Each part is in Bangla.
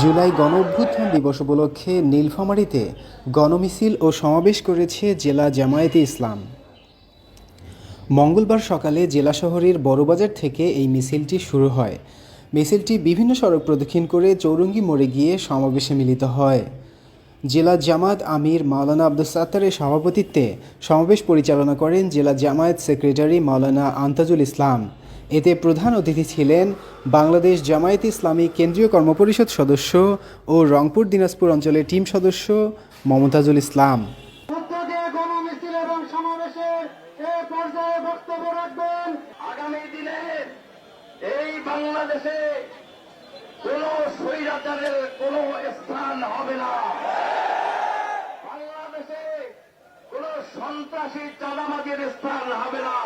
জুলাই গণ অভ্যুত্থান দিবস উপলক্ষে নীলফামারীতে গণমিছিল ও সমাবেশ করেছে জেলা জামায়াতে ইসলাম। মঙ্গলবার সকালে জেলা শহরের বড়বাজার থেকে এই মিছিলটি শুরু হয়। মিছিলটি বিভিন্ন সড়ক প্রদক্ষিণ করে চৌরঙ্গি মোড়ে গিয়ে সমাবেশে মিলিত হয়। জেলা জামায়াত আমির মাওলানা আব্দুল সাত্তারের সভাপতিত্বে সমাবেশ পরিচালনা করেন জেলা জামায়াত সেক্রেটারি মাওলানা আন্তাজুল ইসলাম। এতে প্রধান অতিথি ছিলেন বাংলাদেশ জামায়াত ইসলামী কেন্দ্রীয় কর্মপরিষদ সদস্য ও রংপুর দিনাজপুর অঞ্চলের টিম সদস্য মমতাজুল ইসলাম উদ্যোগে গণমিছিল এবং সমাবেশে এ পর্যায়ে বক্তব্য রাখবেন। আগামী দিনে এই বাংলাদেশে কোন স্বৈরাচারের কোন স্থান হবে না। বাংলাদেশে কোন সন্ত্রাসী চাঁদাবাজির স্থান হবে না।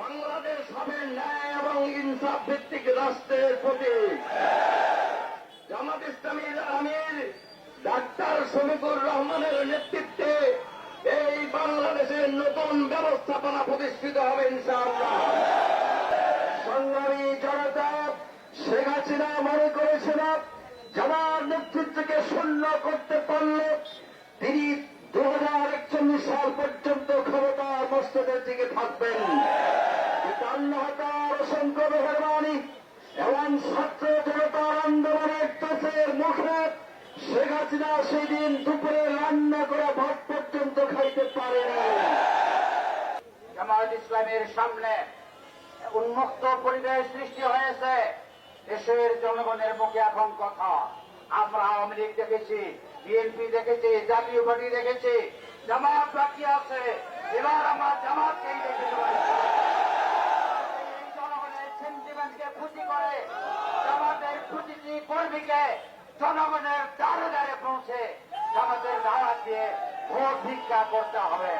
বাংলাদেশ হবে ন্যায় এবং ইনসাফ ভিত্তিক রাষ্ট্রের প্রতীক। জামাত ইসলামীর আমির ডাক্তার শফিকুর রহমানের নেতৃত্বে ব্যবস্থাপনা প্রতিষ্ঠিত হবে, ইনশাআল্লাহ। সংগ্রামী জনতা, শেখ হাসিনা মনে করেছিল যারা নেতৃত্বকে শূন্য করতে পারল তিনি দু হাজার একচল্লিশ সাল পর্যন্ত ক্ষমতার মস্তদের দিকে থাকবেন। আল্লাহ তার অসংখ্য মেহরবানি এবং ছাত্র জনতার আন্দোলনের চাষের মুখে শেখ হাসিনা সেদিন দুপুরে রান্না করা ভাত পর্যন্ত খাইতে পারেনি জামায়াত ইসলামের সামনে উন্মুক্ত পরিবেশ সৃষ্টি হয়েছে। দেশের জনগণের মুখে এখন কথা। আমরা আওয়ামী লীগ দেখেছি, বিএনপি দেখেছি, জাতীয় পার্টি দেখেছি। জামাত বাকি আছে। এবার আমরা জামাতকেই দেখতে জনগণের দ্বারে দ্বারে পৌঁছে জামাতের দাওয়াত দিয়ে ভোট ভিক্ষা করতে হবে।